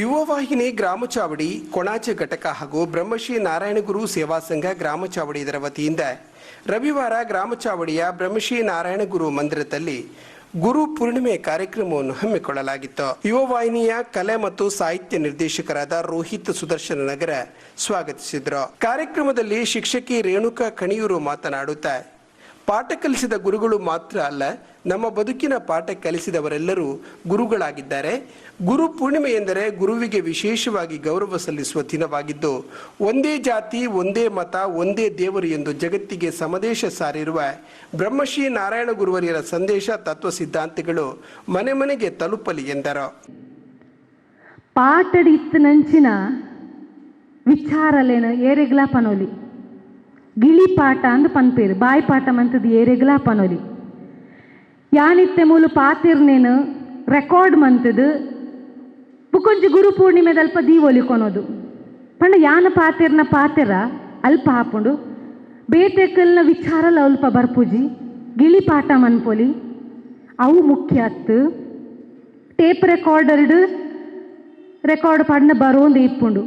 ಯುವವಾಹಿನಿ ಗ್ರಾಮ ಚಾವಡಿ, ಕೊಣಾಚೆ ಘಟಕ ಹಾಗೂ ಬ್ರಹ್ಮಶ್ರೀ ನಾರಾಯಣಗುರು ಸೇವಾ ಸಂಘ ಗ್ರಾಮ ಚಾವಡಿ ಇದರ ವತಿಯಿಂದ ರವಿವಾರ ಗ್ರಾಮ ಚಾವಡಿಯ ಬ್ರಹ್ಮಶ್ರೀ ನಾರಾಯಣಗುರು ಮಂದಿರದಲ್ಲಿ ಗುರು ಪೂರ್ಣಿಮೆ ಕಾರ್ಯಕ್ರಮವನ್ನು ಹಮ್ಮಿಕೊಳ್ಳಲಾಗಿತ್ತು. ಯುವವಾಹಿನಿಯ ಕಲೆ ಮತ್ತು ಸಾಹಿತ್ಯ ನಿರ್ದೇಶಕರಾದ ರೋಹಿತ್ ಸುದರ್ಶನ ನಗರ ಸ್ವಾಗತಿಸಿದ್ರು. ಕಾರ್ಯಕ್ರಮದಲ್ಲಿ ಶಿಕ್ಷಕಿ ರೇಣುಕಾ ಕಣಿಯೂರು ಮಾತನಾಡುತ್ತಾ ಪಾಠ ಕಲಿಸಿದ ಗುರುಗಳು ಮಾತ್ರ ಅಲ್ಲ, ನಮ್ಮ ಬದುಕಿನ ಪಾಠ ಕಲಿಸಿದವರೆಲ್ಲರೂ ಗುರುಗಳಾಗಿದ್ದಾರೆ. ಗುರು ಪೂರ್ಣಿಮೆ ಎಂದರೆ ಗುರುವಿಗೆ ವಿಶೇಷವಾಗಿ ಗೌರವ ಸಲ್ಲಿಸುವ ದಿನವಾಗಿದ್ದು, ಒಂದೇ ಜಾತಿ, ಒಂದೇ ಮತ, ಒಂದೇ ದೇವರು ಎಂದು ಜಗತ್ತಿಗೆ ಸಮದೇಶ ಸಾರಿರುವ ಬ್ರಹ್ಮಶ್ರೀ ನಾರಾಯಣ ಗುರುವರಿಯರ ಸಂದೇಶ ತತ್ವ ಸಿದ್ಧಾಂತಗಳು ಮನೆ ಮನೆಗೆ ತಲುಪಲಿ ಎಂದರು. ಪಾಠಡಿತ್ತು ನಂಚಿನ ವಿಚಾರಲೇನ ಏರೆಗ್ಲಾ ಅಂದ್ ಪನ್ಪೇರು ಬಾಯಿ ಪಾಠ ಮಂತದ್ದು ಏರೆಗ್ಲಾ ಪನೊಲಿ. ಯಾನಿತ್ತೆ ಮೂಲು ಪಾತಿರ್ನೇನು ರೆಕಾರ್ಡ್ ಮಂತದು ಬುಕೊಂಜಿ ಗುರು ಪೂರ್ಣಿಮೆದ ಅಲ್ಪ ದೀವೊಲಿ ಕೊನೋದು. ಪಂಡ ಯಾನ ಪಾತಿರ್ನ ಪಾತಿರ ಅಲ್ಪ ಹಾಪುಂಡು. ಬೇತೆಕಲ್ನ ವಿಚಾರಲ ಅಲ್ಪ ಬರ್ಪುಜಿ. ಗಿಳಿ ಪಾಠ ಮನ್ಪೊಲಿ. ಅವು ಮುಖ್ಯ ಅತ್ತು. ಟೇಪ್ ರೆಕಾರ್ಡರ್ಡ್ ರೆಕಾರ್ಡ್ ಪಾಡ್ನ ಬರೋಂದು ಇಪ್ಪುಂಡು.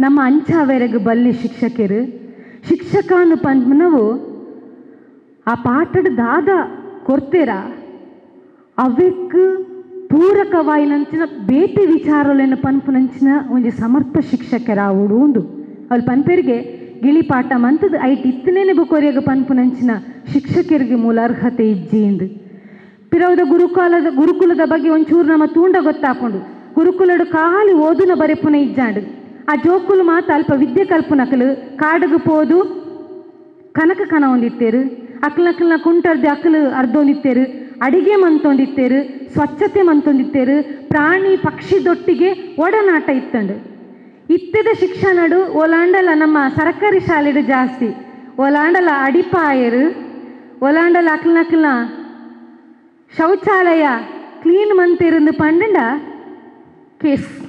ನಮ್ಮ ಅಂಚಾವೆರೆಗೆ ಬಲ್ಲಿ ಶಿಕ್ಷಕರು. ಶಿಕ್ಷಕನು ಪದ್ಮನವು ಆ ಪಾಠದ ದಾದ ಕೊರ್ತೇರ. ಅವೆಕ್ ಪೂರಕವಾಯಿನಂಚಿನ ಬೇಟಿ ವಿಚಾರಲೇನ ಪನ್ಪುನಂಚಿನ ಒಂಜಿ ಸಮರ್ಥ ಶಿಕ್ಷಕರ ಆವುಡು ಉಂದು ಅವಳು ಪನ್ಪೆರಿಗೆ ಗಿಳಿ ಪಾಠ ಮಂತದ ಐಟ್ ಇತ್ತನೇನೆ ಬುಕೊರಿಯಾಗ ಪನ್ಪುನಂಚಿನ ಶಿಕ್ಷಕರಿಗೆ ಮೂಲ ಅರ್ಹತೆ ಇಜ್ಜಿಂದು ಪಿರವದ ಗುರುಕಾಲದ ಗುರುಕುಲದ ಬಗ್ಗೆ ಒಂಚೂರು ನಮ್ಮ ತೂಂಡ ಗೊತ್ತಾಕೊಂಡು ಗುರುಕುಲಡು ಖಾಲಿ ಓದುನ ಬರೆಪುನ ಇಜ್ಜಾಂಡು. ಆ ಜೋಕುಲು ಮಾತ ಅಲ್ಪ ವಿದ್ಯೆ కల్పునకలు కాడగు ಪೋದು, ಕನಕ ಕನ ಹೊಂದಿತ್ತೇರು ಅಕ್ಲಕ್ಲನ ಕುಂಟರ್ದು ಅಕ್ಕಲು ಅರ್ಧೊಂದಿತ್ತೇರು. ಅಡಿಗೆ ಮಂತೊಂದಿತ್ತೇರು, ಸ್ವಚ್ಛತೆ ಮಂತೊಂದಿತ್ತೇರು. ಪ್ರಾಣಿ ಪಕ್ಷಿದೊಟ್ಟಿಗೆ ಒಡನಾಟ ಇತ್ತಂಡು. ಇತ್ತದ ಶಿಕ್ಷಣಡು ಒಲಾಂಡಲ ನಮ್ಮ ಸರ್ಕಾರಿ ಶಾಲೆಡು ಜಾಸ್ತಿ. ಒಲಾಂಡಲ ಅಡಿಪಾಯರು, ಒಲಾಂಡಲ ಅಕ್ಲನಕ್ಲನ ಶೌಚಾಲಯ ಕ್ಲೀನ್ ಮಂತಿருந்து ಪಂಡ ಕೇಸ್.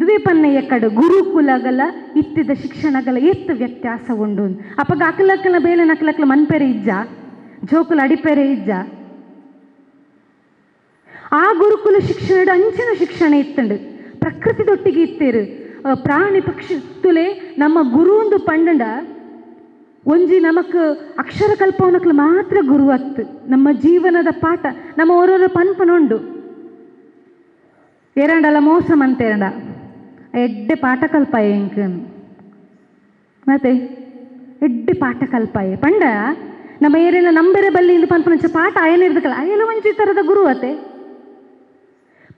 ದುವೆ ಪನ್ನ ಎಕ್ಕಡು ಗುರುಕುಲಗಲ ಇತ್ತಿದ ಶಿಕ್ಷಣಗಲ ಎತ್ತು ವ್ಯತ್ಯಾಸ ಉಂಡು ಅಪ್ಪಗ ಅಕಲಕ್ಕಲ ಬೇಲೆ ಮನ್ಪೆರೆ ಇಜ್ಜ, ಜೋಕುಲ ಅಡಿಪೆರೆ ಇಜ್ಜ. ಆ ಗುರುಕುಲ ಶಿಕ್ಷಣ ಅಂಚಿನ ಶಿಕ್ಷಣ ಇತ್ತಂಡು. ಪ್ರಕೃತಿದೊಟ್ಟಿಗೆ ಇತ್ತೇರು. ಪ್ರಾಣಿ ಪಕ್ಷಿ ತುಲೆ ನಮ್ಮ ಗುರು ಒಂದು ಪಂಡಂಡ, ಒಂಜಿ ನಮಕ್ ಅಕ್ಷರ ಕಲ್ಪವನಕ್ಲು ಮಾತ್ರ ಗುರು ಅತ್ತು. ನಮ್ಮ ಜೀವನದ ಪಾಠ, ನಮ್ಮ ಓರೋರ ಪನ್ಪನುಂಡು. ಏರಂಡಲ ಮೋಸ ಮಂತೇರಂಡ. ಎಡ್ಡೆ ಪಾಠ ಕಲ್ಪಾಯೆ ಇಂಕ್. ಮತ್ತೆ ಎಡ್ಡೆ ಪಾಠ ಕಲ್ಪಾಯೆ ಪಂಡ, ನಮ್ಮ ಏರಿನ ನಂಬೆರೆ ಬಲ್ಲಿ ಇಂದು ಪನ್ಪುನಂಚ ಪಾಠ ಆಯನ ಇರ್ದಕ್ಕಲ್ಲ ಒಂಜಿ ತರದ ಗುರು ಅತೆ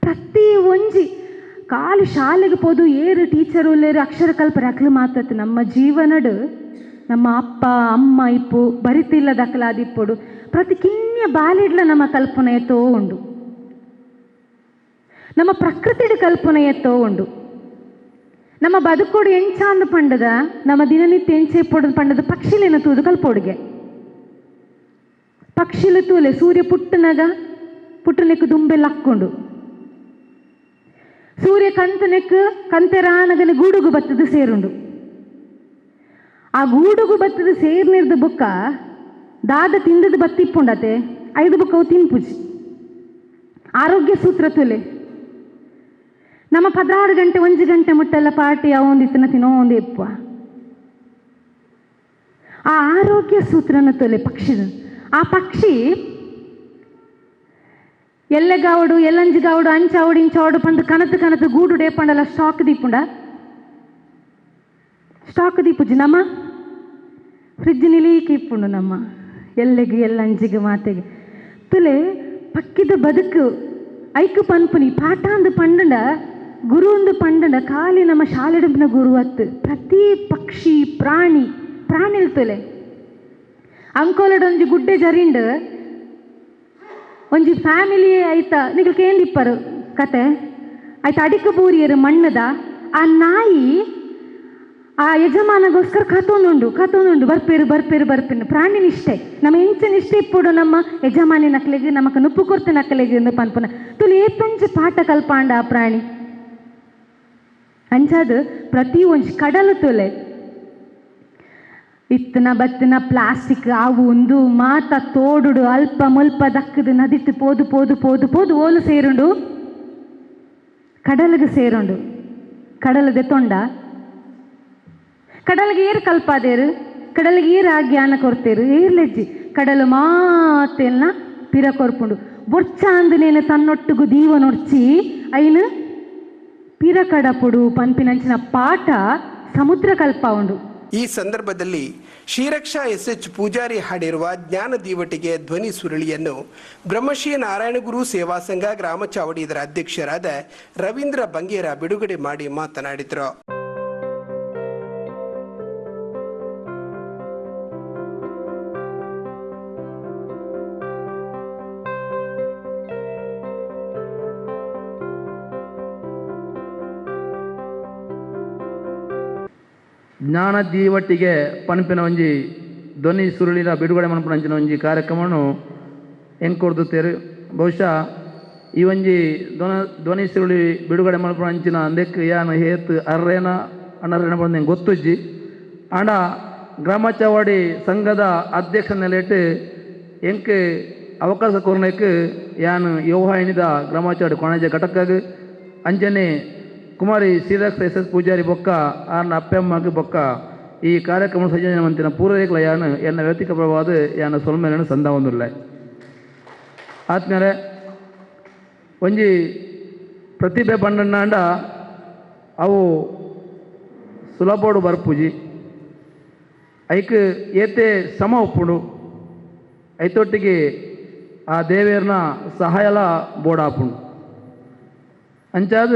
ಪ್ರತಿ ಒಂಜಿ ಕಾಲು ಶಾಲೆಗೆ ಪೋದು ಏರು ಟೀಚರ್, ಉಲ್ಲೇರು ಅಕ್ಷರ ಕಲ್ಪರೆ ಅಕ್ಲು ಮಾತತ್ತೆ ನಮ್ಮ ಜೀವನಡು ನಮ್ಮ ಅಪ್ಪ, ಅಮ್ಮ ಇಪ್ಪು ಬರಿತಿಲ್ಲ ದಕ್ಕಲಾದಿಪ್ಪುಡು ಪ್ರತಿ ಕಿನ್ಯ ಬಾಲಿಡ್ಲ ನಮ್ಮ ಕಲ್ಪನೆ ಎತ್ತೋ ಉಂಡು ನಮ್ಮ ಪ್ರಕೃತಿಡು ಕಲ್ಪನೆ ಎತ್ತೋ ಉಂಡು ನಮ್ಮ ಬದುಕೋಡು ಎಂಚಾಂದು ಪಂಡದ, ನಮ್ಮ ದಿನನಿತ್ಯ ಎಂಚೆ ಪೊಡದು ಪಂಡದ ಪಕ್ಷಿಲೇನ ತೂದು ಕಲ್ಪೋಡಿಗೆ. ಪಕ್ಷಿಲ ತೂಲೆ ಸೂರ್ಯ ಪುಟ್ಟನಗ, ಪುಟ್ಟನೆಕ್ಕು ದುಂಬೆಲ್ಲ ಹಾಕ್ಕೊಂಡು ಸೂರ್ಯ ಕಂತನೆಕ್ ಕಂತೆರಾನಗನ ಗೂಡುಗು ಬತ್ತದ ಸೇರುಂಡು. ಆ ಗೂಡುಗು ಬತ್ತದ ಸೇರ್ನಿರ್ದ ಬುಕ್ಕ ದಾದ ತಿಂದದ ಬತ್ತಿಪ್ಪುಂಡತೆ, ಐದು ಬುಕ್ಕವು ತಿನ್ಪುಜಿ. ಆರೋಗ್ಯ ಸೂತ್ರ ತುಲೆ. ನಮ್ಮ ಪದಾರು ಗಂಟೆ ಒಂಜಿ ಗಂಟೆ ಮುಟ್ಟೆಲ್ಲ ಪಾರ್ಟಿ ಅವೊಂದಿತ್ತನ ತಿನ್ನೋಂದು ಇಪ್ಪ ಆ ಆರೋಗ್ಯ ಸೂತ್ರನ ತೊಲೆ ಪಕ್ಷಿದ ಆ ಪಕ್ಷಿ ಎಲ್ಲೆಗಾವಡು ಎಲ್ಲಂಜಿಗಾವಡು ಅಂಚಾವಡು, ಇಂಚಾವಡು ಪಂದು ಕನತು ಕನತು ಗೂಡು ಡೇಪಂಡಲ್ಲ ಸ್ಟಾಕ್ ದೀಪುಂಡ. ಸ್ಟಾಕ್ ದೀಪುಜಿ ನಮ್ಮ ಫ್ರಿಜ್ ನಿಲೀಕಿ ಇಪ್ಪುಂಡು ನಮ್ಮ ಎಲ್ಲೆಗೆ ಎಲ್ಲಂಜಿಗೆ ಮಾತೆಗೆ. ತುಲೆ ಪಕ್ಕಿದ ಬದುಕು ಐಕು ಪನ್ಪುನಿ ಪಾಠ ಅಂದು ಪಂಡಂಡ ಗುರು ಒಂದು ಪಂಡಂಡ ಖಾಲಿ ನಮ್ಮ ಗುರು ಅತ್ತು. ಪ್ರತಿ ಪಕ್ಷಿ, ಪ್ರಾಣಿ ಪ್ರಾಣಿ ಇರ್ತಲೆ. ಅಂಕೋಲಡೊಂಜಿ ಗುಡ್ಡೆ ಜರಿಂಡ್, ಒಂಜಿ ಫ್ಯಾಮಿಲಿ ಆಯ್ತ ನಿಗಲ್ ಕೇಂದಿಪ್ಪರು ಕತೆ. ಆಯ್ತು ಅಡಿಕೆ ಬೂರಿಯರು ಮಣ್ಣದ, ಆ ನಾಯಿ, ಆ ಯಜಮಾನಗೋಸ್ಕರ ಕತ್ತೊಂದುಂಡು ಕತ್ತೊಂದುಂಡು ಬರ್ಪೇರು ಬರ್ಪೇರು ಬರ್ಪೇರು. ಪ್ರಾಣಿ ನಿಷ್ಠೆ. ನಮ್ಮ ಎಂಚ ನಿಷ್ಠೆ ಇಪ್ಪುಡು ನಮ್ಮ ಯಜಮಾನಿ ನಕಲೆಗೆ, ನಮಕ್ ನುಪ್ಪು ಕೊರ್ತೆ ನಕಲೆಗೆ ಪನ್ಪುನ. ತುಲು ಏತೊಂಚಿ ಪಾಠ ಕಲ್ಪಾಂಡ ಆ ಪ್ರಾಣಿ. ಅಂಚಾದ ಪ್ರತಿ ಒಂಜಿ ಕಡಲ ತೂಲೆ. ಇತ್ತನ ಬತ್ತನ ಪ್ಲಾಸ್ಟಿಕ್ ಅವು ಒಂದು ಮಾತ, ತೋಡುಡು, ಅಲ್ಪ ಮುಲ್ಪ ದಕ್ಕದು ನದಿಟ್ಟು ಪೋದು ಪೋದು ಪೋದು ಪೋದು, ಓಲು ಸೇರುಂಡು. ಕಡಲಿಗೆ ಸೇರುಂಡು. ಕಡಲದೆ ತೊಂಡ. ಕಡಲಿಗೆ ಏರು ಕಲ್ಪಾದೇರು. ಕಡಲಿಗೆ ಏರು ಜ್ಞಾನ ಕೊರ್ತೇರು. ಏರ್ಲೆಜ್ಜಿ ಕಡಲು ಮಾತೆಲ್ಲ ಪಿರ ಕೊರ್ಪುಂಡು. ಬೊರ್ಚ ಅಂದನೇನು ತನ್ನೊಟ್ಟಿಗೂ ದೀವ ನೊಡ್ಚಿ ಐನು ಕಡಪುಡು ಪಂಪಿನಂಚಿನ ಪಾಠ ಸಮುದ್ರ ಕಲ್ಪ ಉಂಡು. ಈ ಸಂದರ್ಭದಲ್ಲಿ ಶ್ರೀರಕ್ಷಾ ಎಸ್ ಎಚ್ ಪೂಜಾರಿ ಹಾಡಿರುವ ಜ್ಞಾನ ದೀವಟಿಗೆ ಧ್ವನಿ ಸುರುಳಿಯನ್ನು ಬ್ರಹ್ಮಶ್ರೀ ನಾರಾಯಣಗುರು ಸೇವಾ ಸಂಘ ಗ್ರಾಮ ಚಾವಡಿ ಇದರ ಅಧ್ಯಕ್ಷರಾದ ರವೀಂದ್ರ ಬಂಗೇರ ಬಿಡುಗಡೆ ಮಾಡಿ ಮಾತನಾಡಿದರು. ಜ್ಞಾನ ದೀವಟ್ಟಿಗೆ ಪನಪಿನ ಒಂಜಿ, ಧ್ವನಿ ಸುರುಳಿನ ಬಿಡುಗಡೆ ಮನಪನಂಚಿನ ಒಂಜಿ ಕಾರ್ಯಕ್ರಮವನ್ನು ಎಂಕೊರ್ದುತ್ತೇರು ಬಹುಶಃ ಈ ಒಂಜಿ ಧ್ವನ, ಧ್ವನಿ ಸುರುಳಿ ಬಿಡುಗಡೆ ಮಲ್ಪನಂಚಿನ ಅಂದೆಕ್ ಯಾನ ಹೇತ್ ಅರ್ರೇನ, ಅನರ್ರೇನ ಹೆಂಗೆ ಗೊತ್ತುಜ್ಜಿ. ಆಂಡ ಗ್ರಾಮ ಚವಾಡಿ ಸಂಘದ ಅಧ್ಯಕ್ಷ ನೆಲೆಟ್ ಎಂಕ್ ಅವಕಾಶ ಕೊರ್ನಕ್ ಯಾನ್ ಯೋಹಾಯಿನಿದ ಎಣಿದ ಗ್ರಾಮ ಚವಾಡಿ ಕೊಣಜ ಘಟಕಾಗ್ ಅಂಜನೆ ಕುಮಾರಿ ಶ್ರೀರಕ್ಷ ಎಸ್ ಎಸ್ ಪೂಜಾರಿ ಬೊಕ್ಕ ಆರ್ನ ಅಪ್ಪೆಮ್ಮಗ್ ಬೊಕ್ಕ, ಈ ಕಾರ್ಯಕ್ರಮ ಯಾನ್ ಎನ್ನ ವ್ಯಕ್ತಿಗತವಾದ ಯಾನ ಸೊಲ್ಮೇಲನ ಸಂದ ಒಂದುಲ್ಲ ಆದ್ಮೇಲೆ ಒಂಜಿ ಪ್ರತಿಭೆ ಬಂಡಣ್ಣಾಂಡ ಅವು ಸುಲಭೋಡು ಬರ್ಪುಜಿ. ಐಕ್ ಏತೆ ಸಮ ಒಪ್ಪುಡು. ಐತೊಟ್ಟಿಗೆ ಆ ದೇವೇರ್ನ ಸಹಾಯಲ ಬೋಡಾಪುಂಡು. ಅಂಚಾದ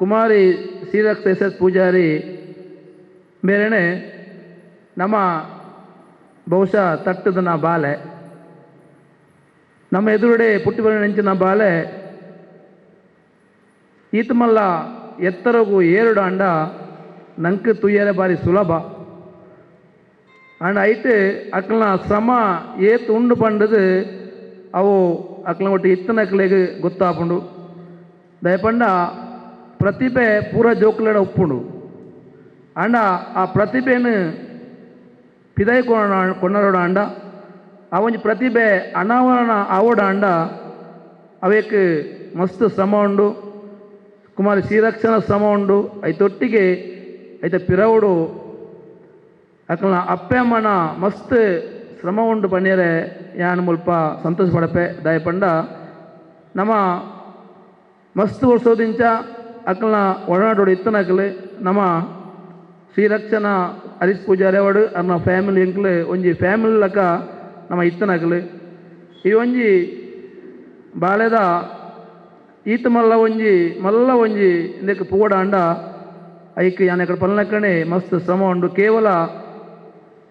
ಕುಮಾರಿ ಶ್ರೀರಕ್ತೇಶ್ವರ ಪೂಜಾರಿ ಬೇರೆನೆ ನಮ್ಮ ಬಹುಶಃ ತಟ್ಟದ ನಾ ಬಾಲೆ. ನಮ್ಮ ಎದುರುಡೆ ಪುಟ್ಟಿ ನೆಂಚಿನ ಬಾಲೆ. ಈತಮಲ್ಲ ಎತ್ತರಗೂ ಏರುಡು ಅಂಡ, ನಂಕ್ ತುಯ್ಯರೆ ಬಾರಿ ಸುಲಭ. ಅಂಡ್ ಐಟ್ ಅಕ್ಲನ ಶ್ರಮ ಏತ್ ಉಂಡು ಪಂಡದು, ಅವು ಅಕ್ಲನ ಒಟ್ಟು ಇತ್ತನಕ್ಲೆಗ್ ಗೊತ್ತಾಪುಂಡು. ದಯಪಂಡ ಪ್ರತಿಭೆ ಪೂರ ಜೋಕ್ಲಡ ಉಪ್ಪುಂಡು. ಅಂಡ, ಆ ಪ್ರತಿಭೆನು ಪಿದೈ ಕೊಣ್ಣರೋಡ ಅಂಡ ಆ ಪ್ರತಿಭೆ ಅನಾವರಣ ಆವೋಡ ಅಂಡ, ಅವೇಕ್ ಮಸ್ತ್ ಶ್ರಮ ಉಂಡು. ಕುಮಾರಿ ಶ್ರೀರಕ್ಷಣ ಶ್ರಮ ಉಂಡು. ಐತೊಟ್ಟಿಗೆ ಐತೆ ಪಿರವುಡು. ಅಕ್ಲನ ಅಪ್ಪೆ, ಅಮ್ಮನ ಮಸ್ತ್ ಶ್ರಮ ಉಂಡು ಪನ್ನಿಯರೆ ಯಾನ್ ಮುಲ್ಪ ಸಂತೋಷ ಪಡಪೆ, ದಯಪಂಡ. ನಮ್ಮ ಮಸ್ತ್ ವರ್ಷದಿಂಚ ಅಕ್ಲನ ಒಳನಾಡೋಡು ಇತ್ತನಕ್ಲು ನಮ್ಮ ಶ್ರೀರಕ್ಷಣ ಹರೀಶ್ ಪೂಜಾರಿ ಅವಡು ಅರ್ನ ಫ್ಯಾಮಿಲಿ ಎಂಕ್ಲು ಒಂಜಿ ಫ್ಯಾಮಿಲಿ ಲಕ ನಮ್ಮ ಇತ್ತನಕ್ಲು ಈ ಒಂಜಿ ಬಾಲ್ಯದ ಈತ ಮಲ್ಲ ಒಂಜಿ ಮಲ್ಲ ಒಂಜಿ ಇಂದಕ್ಕೆ ಪೂಡ ಅಂಡ ಐಕ್ ಯಾನ ఇక్కడ ಪಲ್ನಕ್ಕಣೆ ಮಸ್ತ್ ಶ್ರಮ ಉಂಡು ಕೇವಲ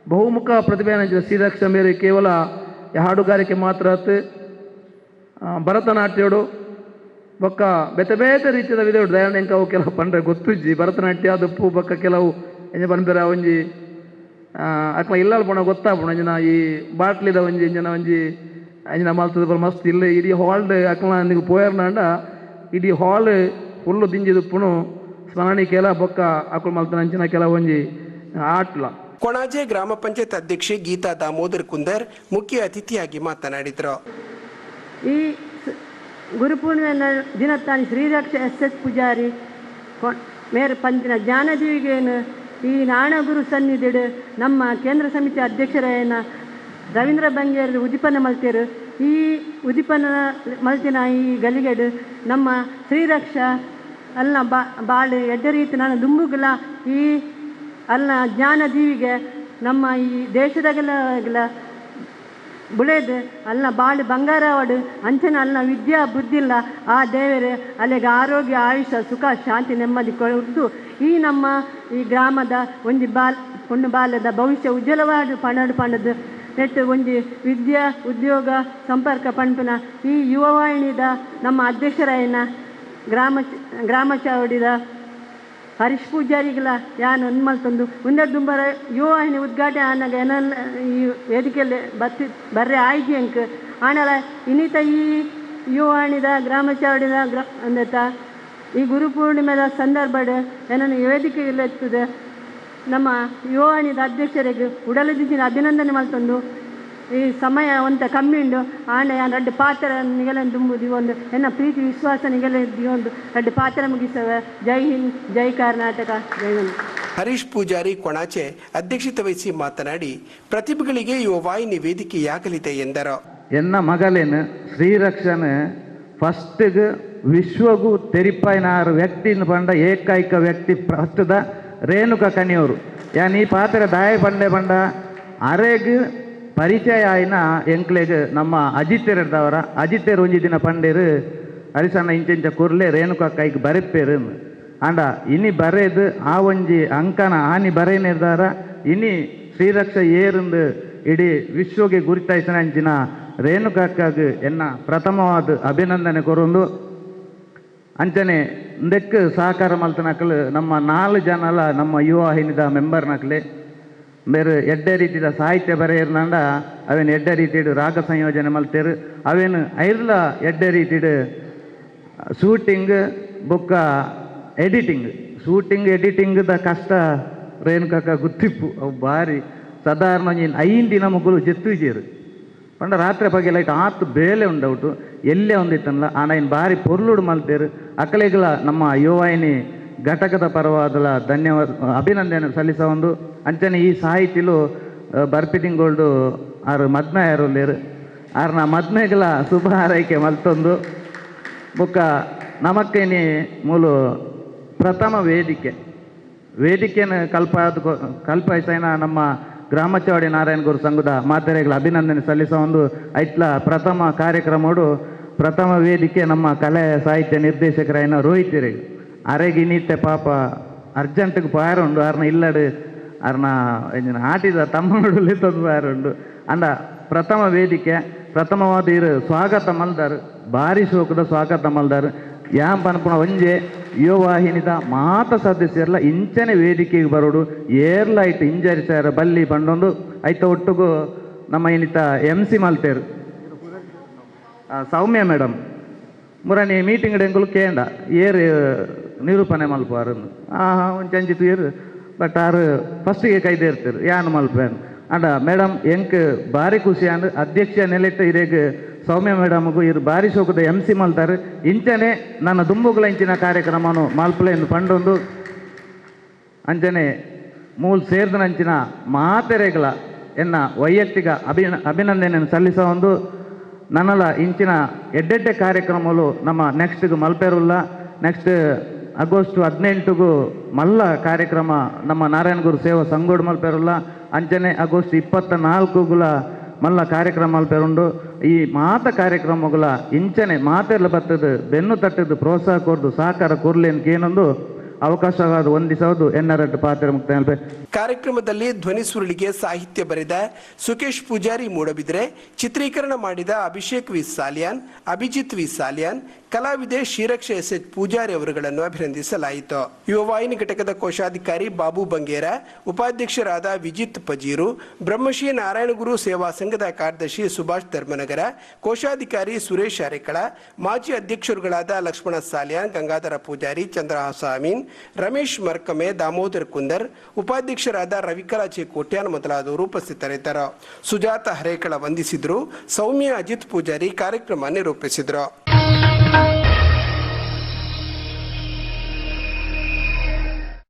ಬಹುಮುಖ ಪ್ರತಿಭೆ ನಂಚಿನ ಶ್ರೀರಕ್ಷ ಮೇರೆ ಕೇವಲ ಈ ಹಾಡುಗಾರಿಕೆ ಮಾತ್ರ ಆತ್ ಆ, ಭರತನಾಟ್ಯಡು ಬೊಕ್ಕ ಬೇತೆ ಬೇತೆ ರೀತಿಯ ವಿಧ ದಯಾನ ಎಂಕ ಅವು ಕೆಲವು ಪಂಡ್ರೆ ಗೊತ್ತುಜ್ಜಿ ಭರತನಾಟ್ಯ ದಪ್ಪು ಬೊಕ್ಕ ಕೆಲವು ಎಂಜ ಪನ್ಪೆರ ಒಂಜಿ ಅಕ್ಕ ಅಕ್ಲ ಇಲ್ಲಲ್ ಪೋಣ ಗೊತ್ತಾಪುಣ ಅಂಜನ ಈ ಬಾಟ್ಲಿದ ಒಂಜಿ ಅಂಜನ ಒಂಜಿ ಅಂಜನ ಮಾಲ್ತದ ಬರ ಮಸ್ತ್ ಇಲ್ಲ. ಇಡೀ ಹಾಲ್ಡ್ ಅಕ್ಕಲ ನಿಮಗೆ ಪೋಯರ್ನಾಂಡ ಇಡೀ ಹಾಲ್ ಫುಲ್ಲು ದಿಂಜಿದು ಪುಣು ಸ್ಮರಣಿ ಕೆಲ ಬೊಕ್ಕ ಅಕ್ಕಳು ಮಲ್ತನ ಅಂಚಿನ ಕೆಲ ಒಂಜಿ ಆಟ್ಲ. ಕೊಣಾಜೆ ಗ್ರಾಮ ಪಂಚಾಯತ್ ಅಧ್ಯಕ್ಷೆ ಗೀತಾ ದಾಮೋದರ್ ಕುಂದರ್ ಮುಖ್ಯ ಅತಿಥಿಯಾಗಿ ಮಾತನಾಡಿದರು. ಈ ಸ- ದಿನ ತಾನೆ ಶ್ರೀರಕ್ಷ ಎಸ್ ಎಸ್ ಪೂಜಾರಿ ಮೇರ್ ಪಂಚಿನ ಜ್ಞಾನಜೀವಿಗೇನು ಈ ನಾಣಗುರು ಸನ್ನಿಧಿಡು ನಮ್ಮ ಕೇಂದ್ರ ಸಮಿತಿ ಅಧ್ಯಕ್ಷರೇನ ರವೀಂದ್ರ ಬಂಗೇರ್ ಉದಿಪನ ಮಲ್ತೇರು. ಈ ಉದಿಪನ ಮಲ್ತಿನ ಈ ಗಲಿಗೆಡು ನಮ್ಮ ಶ್ರೀರಕ್ಷ ಅಲ್ಲ ಬಾ ಬಾಳು ಎಡ್ಡ ರೀತಿ ನಾನು ದುಂಬುಗಲ ಈ ಅಲ್ಲ ಜ್ಞಾನದೀವಿಗೆ ನಮ್ಮ ಈ ದೇಶದಾಗಲ ಬುಳೇದು ಅಲ್ಲ ಬಾಳು ಬಂಗಾರ ಒಡು ಅಂಚನ ಅಲ್ಲ ವಿದ್ಯಾ ಬುದ್ಧಿಲ್ಲ. ಆ ದೇವರೇ, ಅಲ್ಲಿಗೆ ಆರೋಗ್ಯ ಆಯುಷ ಸುಖ, ಶಾಂತಿ, ನೆಮ್ಮದಿ ಕೊಡುವುದು ಈ ನಮ್ಮ ಈ ಗ್ರಾಮದ ಒಂದು ಬಾಲ್ ಪುಣ್ಯ ಬಾಲ್ಯದ ಭವಿಷ್ಯ ಉಜ್ವಲವಾದ ಪಣಡು ಪಣದು ನೆಟ್ಟು ಒಂದು ವಿದ್ಯಾ, ಉದ್ಯೋಗ, ಸಂಪರ್ಕ ಪಂಪಿನ ಈ ಯುವವಾಹಿನಿದ ನಮ್ಮ ಅಧ್ಯಕ್ಷರಾಯನ ಗ್ರಾಮ ಗ್ರಾಮ ಚಾವಡಿದ ಹರೀಶ್ ಪೂಜಾರಿಗಳ ಯಾನು ಮಲ್ತೊಂದು ಮುಂದೆ ದುಂಬರ ಯೋ ಆಯ್ನೆ ಉದ್ಘಾಟನೆ ಆನಾಗ ಏನಲ್ಲ ಈ ವೇದಿಕೆಯಲ್ಲಿ ಬತ್ತಿ, ಬರ್ರೆ ಆಯ್ಕೆ ಅಂಕ. ಆನಲ ಇನ್ನಿತ ಈ ಯೋ ಆಣಿದ ಗ್ರಾಮ ಚಾವಡಿದ ಗ್ರ, ಅಂದತ, ಈ ಗುರುಪೂರ್ಣಿಮೆದ ಸಂದರ್ಭಡ್ ಏನನ್ನು ವೇದಿಕೆ ಇಲ್ಲ ನಮ್ಮ ಯುವ ಅಧ್ಯಕ್ಷರಿಗೆ ಉಡಲದಿನ ಅಭಿನಂದನೆ ಮಲ್ತೊಂದು ಈ ಸಮಯ ಅಂತ ಕಮ್ಮಿ ಉಂಡು. ಆಂಡ ಯಾನ್ ರಡ್ಡು ಪಾತ್ರ ನಿಗಲನ್ನು ತುಂಬುದು ಒಂದು ಎನ್ನ ಪ್ರೀತಿ ವಿಶ್ವಾಸ ನಿಗಲ ಒಂದು ರಡ್ಡು ಪಾತ್ರ ಮುಗಿಸವ. ಜೈ ಹಿಂದ್ ಜೈ ಕರ್ನಾಟಕ ಜೈ ಹಿಂದ್ ಹರೀಶ್ ಪೂಜಾರಿ ಕೊಣಾಚೆ ಅಧ್ಯಕ್ಷತೆ ವಹಿಸಿ ಮಾತನಾಡಿ ಪ್ರತಿಭೆಗಳಿಗೆ ಯುವ ವಾಹಿನಿ ವೇದಿಕೆಯಾಗಲಿದೆ ಎಂದರು. ಎನ್ನ ಮಗಲೇನು ಶ್ರೀರಕ್ಷನ್ ಫಸ್ಟ್ಗೆ ವಿಶ್ವಗೂ ತೆರಿಪಾಯಿನಾರು ವ್ಯಕ್ತಿಯಿಂದ ಬಂದ ಏಕೈಕ ವ್ಯಕ್ತಿ ಪ್ರಸ್ತುತ ರೇಣುಕ ಕಣಿಯವರು. ಯಾನ್ ಈ ಪಾತ್ರ ದಾಯ ಬಂಡೆ ಬಂಡ ಅರೆಗ್ ಪರಿಚಯ ಆಯ್ನ ಎಂಕ್ಲೆಗ್ ನಮ್ಮ ಅಜಿತ್ಯರದವರ, ಅಜಿತ್ಯರ್ ಒಂಜಿ ದಿನ ಪಂಡೇರು, ಅರಿಸಣ್ಣ ಇಂಚೆಂಚ ಕುರ್ಲೆ ರೇಣುಕ ಕೈಗೆ ಬರೆಪೇರು ಅಂಡ, ಇನಿ ಬರೆದು ಆ ಒಂಜಿ ಅಂಕನ ಆನಿ ಬರೇನೆ ಇರ್ದಾರ ಇನಿ ಶ್ರೀರಕ್ಷ ಏರುಂದ್ ಇಡೀ ವಿಶ್ವಗೆ ಗುರಿತಾಯಿಸಿನ ಅಂಚಿನ ರೇಣುಕಾಕಾಗ ಎನ್ನ ಪ್ರಥಮವಾದ ಅಭಿನಂದನೆ ಕೊರೊಂದು. ಅಂಚನೆ ಇಂದೆಕ್ ಸಹಕಾರ ಮಲ್ತನಕಲು ನಮ್ಮ ನಾಲ್ ಜನಲ ನಮ್ಮ ಯುವ ವಾಹಿನಿದ ಮೆಂಬರ್ ನಕ್ಲೆ. ಬೇರೆ ಎಡ್ಡೆ ರೀತಿದ ಸಾಹಿತ್ಯ ಬರೆಯರ್ನಂಡ ಅವೇನು ಎಡ್ಡೆ ರೀತಿಡು ರಾಗ ಸಂಯೋಜನೆ ಮಲ್ತೇರು, ಅವೇನು ಐರ್ಲ ಎಡ್ಡೆ ರೀತಿಡು ಶೂಟಿಂಗ್, ಬೊಕ್ಕ ಎಡಿಟಿಂಗ್. ಶೂಟಿಂಗ್, ಎಡಿಟಿಂಗ್ದ ಕಷ್ಟ ರೇಣುಕಾಕ ಗುತ್ತಿಪ್ಪು. ಅವು ಭಾರಿ ಸಾಧಾರಣ ಐನ್ ದಿನ ಮುಗ್ಗುಲು ಜೆತ್ತುಜೇರು ಪಂಡ ರಾತ್ರಿ ಬಗ್ಗೆ ಲೈಟ್ ಆತು ಬೇಲೆ ಉಂಡೌಟು. ಎಲ್ಲೇ ಒಂದಿತ್ತಲ್ಲ ಆನ ಏನು ಭಾರಿ ಪೊರ್ಲುಡು ಮಲ್ತೇರು. ಅಕಲೆಗಳ ನಮ್ಮ ಯುವಾಯಿನಿ ಘಟಕದ ಪರವಾದಲ ಧನ್ಯವಾದ ಅಭಿನಂದನೆ ಸಲ್ಲಿಸ ಒಂದು ಅಂಚನೆ ಈ ಸಾಹಿತಿಲು ಬರ್ಪಿಟಿಂಗೋಲ್ಡು ಆರು ಮದ್ನ ಯಾರುಲ್ಲೇರು ನಾ ಮದ್ಮೆಗಳ ಶುಭ ಹಾರೈಕೆ ಮಲ್ತೊಂದು ಬೊಕ್ಕ ನಮಕ್ಕೇನಿ ಮೂಲು ಪ್ರಥಮ ವೇದಿಕೆ. ವೇದಿಕೆಯನ್ನು ಕಲ್ಪ ಕಲ್ಪಿಸೈನ ನಮ್ಮ ಗ್ರಾಮಚವಾಡಿ ನಾರಾಯಣ ಗುರು ಸಂಘದ ಮಾತೆರೆಗಳ ಅಭಿನಂದನೆ ಸಲ್ಲಿಸೋ ಒಂದು ಐತ್ಲ ಪ್ರಥಮ ಕಾರ್ಯಕ್ರಮಡು ಪ್ರಥಮ ವೇದಿಕೆ ನಮ್ಮ ಕಲೆ ಸಾಹಿತ್ಯ ನಿರ್ದೇಶಕರಾಯಿನ ರೋಹಿತಿರಿಗೆ ಅರೆಗೆ ನಿತ್ಯ ಪಾಪ. ಅರ್ಜೆಂಟ್ಗೆ ಪಾರುಂಡು ಅರ್ನ ಇಲ್ಲಡು, ಅರ್ನ ಆಟಿದ ತಮ್ಮನಡು ಲಿತ್ತದು ಪಾರುಂಡು ಅಂದ, ಪ್ರಥಮ ವೇದಿಕೆ, ಪ್ರಥಮವಾದ ಇರು, ಸ್ವಾಗತ ಮಲ್ದಾರ್, ಭಾರಿ ಶೋಕದ ಸ್ವಾಗತ ಮಲ್ದಾರ್. ಯಾಂ ಪನ್ಪುಣ ಒಂಜೆ ಯುವ ವಾಹಿನಿದ ಮಾತ ಸದಸ್ಯರೆಲ್ಲ ಇಂಚನೆ ವೇದಿಕೆಗೆ ಬರೋಡು ಏರ್ಲೈಟ್ ಇಂಜರಿಸ್ಯಾರ ಬಲ್ಲಿ ಬಂಡೊಂದು ಐತ ಒಟ್ಟಿಗೂ ನಮ್ಮ ಏನಿತ ಎಂ ಸಿ ಮಲ್ತೇರು. ಸೌಮ್ಯ ಮೇಡಮ್ ಮುರನಿ ಮೀಟಿಂಗ್ ಎಂಗುಲು ಕೇಂದ್ರ ಏರು ನಿರೂಪಣೆ ಮಲ್ಪಾರ ಆ ಒಂಚಂಜಿತು ಏರು ಬಟ್ ಆರು ಫಸ್ಟಿಗೆ ಕೈದೇರ್ತಾರೆ ಯಾನು ಮಲ್ಪೇನು ಅಂಡ ಮೇಡಮ್ ಎಂಕ್ ಭಾರಿ ಖುಷಿ ಅಂದ್ರೆ ಅಧ್ಯಕ್ಷ ನೆಲೆಟ್ಟ ಇರೇಗ ಸೌಮ್ಯ ಮೇಡಮ್ಗೂ ಇರು ಭಾರಿ ಶೋಕದ ಎಂ ಸಿ ಮಲ್ತಾರೆ. ಇಂಚನೆ ನನ್ನ ದುಂಬುಗಳ ಇಂಚಿನ ಕಾರ್ಯಕ್ರಮನು ಮಲ್ಪಲೆ ಎಂದು ಪಂಡೊಂದು. ಅಂಚನೆ ಮೂಲ್ ಸೇರಿದನಂಚಿನ ಮಾತೆರೆಗಳ ಎನ್ನ ವೈಯಕ್ತಿಕ ಅಭಿನ, ಅಭಿನಂದನೆಯನ್ನು ಸಲ್ಲಿಸೋ ಒಂದು ನನ್ನಲ್ಲ ಇಂಚಿನ ಎಡ್ಡೆಡ್ಡೆ ಕಾರ್ಯಕ್ರಮಗಳು ನಮ್ಮ ನೆಕ್ಸ್ಟ್ಗೆ ಮಲ್ಪೇರುಲ್ಲ. ನೆಕ್ಸ್ಟ್ ಆಗಸ್ಟ್ ಹದಿನೆಂಟುಗೂ ಮಲ್ಲ ಕಾರ್ಯಕ್ರಮ ನಮ್ಮ ನಾರಾಯಣಗುರು ಸೇವಾ ಸಂಗೋಡು ಮಲ್ಪೆರಲ್ಲ ಅಂಚನೆ ಆಗಸ್ಟ್ ಇಪ್ಪತ್ತ ನಾಲ್ಕುಗುಲ ಮಲ್ಲ ಕಾರ್ಯಕ್ರಮ ಮಲ್ಪೆರುಂಡು ಈ ಮಾತ ಕಾರ್ಯಕ್ರಮಗಳ ಇಂಚನೆ ಮಾತೆಲ್ಲ ಬತ್ತದು, ಬೆನ್ನು ತಟ್ಟದು, ಪ್ರೋತ್ಸಾಹ ಕೊಡ್ದು, ಸಹಕಾರ ಕೊರ್ಲೇನ್ಕೆ ಏನೊಂದು ಅವಕಾಶವಾದ ಒಂದಿಸೋದು ಎನ್ನರಡ್ಡು ಪಾತ್ರ ಮುಕ್ತ ಕಾರ್ಯಕ್ರಮದಲ್ಲಿ ಧ್ವನಿ ಸುರುಳಿಗೆ ಸಾಹಿತ್ಯ ಬರೆದ ಸುಕೇಶ್ ಪೂಜಾರಿ ಮೂಡಬಿದ್ರೆ, ಚಿತ್ರೀಕರಣ ಮಾಡಿದ ಅಭಿಷೇಕ್ ವಿ ಸಾಲಿಯಾನ್, ಅಭಿಜಿತ್ ವಿ ಸಾಲಿಯಾನ್ ಕಲಾವಿದೆ ಶ್ರೀರಕ್ಷ ಎಸ್ ಎಚ್ ಪೂಜಾರಿ ಅವರುಗಳನ್ನು ಅಭಿನಂದಿಸಲಾಯಿತು. ಯುವ ವಾಹಿನಿ ಘಟಕದ ಕೋಶಾಧಿಕಾರಿ ಬಾಬು ಬಂಗೇರ, ಉಪಾಧ್ಯಕ್ಷರಾದ ವಿಜಿತ್ ಪಜೀರು, ಬ್ರಹ್ಮಶ್ರೀ ನಾರಾಯಣಗುರು ಸೇವಾ ಸಂಘದ ಕಾರ್ಯದರ್ಶಿ ಸುಭಾಷ್ ಧರ್ಮನಗರ, ಕೋಶಾಧಿಕಾರಿ ಸುರೇಶ್ ಅರೆಕಳ, ಮಾಜಿ ಅಧ್ಯಕ್ಷರುಗಳಾದ ಲಕ್ಷ್ಮಣ ಸಾಲಿಯಾನ್ ಗಂಗಾಧರ ಪೂಜಾರಿ ಚಂದ್ರ ಅಮೀನ್ ರಮೇಶ್ ಮರ್ಕಮೆ, ದಾಮೋದರ್ ಕುಂದರ್, ಉಪಾಧ್ಯಕ್ಷರಾದ ರವಿಕಲಾ ಜೆ ಕೋಟ್ಯಾನ್ ಮೊದಲಾದವರು ಉಪಸ್ಥಿತರಿದ್ದರು. ಸುಜಾತ ಹರೇಕಳ ವಂದಿಸಿದ್ರು, ಸೌಮ್ಯ ಅಜಿತ್ ಪೂಜಾರಿ ಕಾರ್ಯಕ್ರಮ ನಿರೂಪಿಸಿದ್ರು.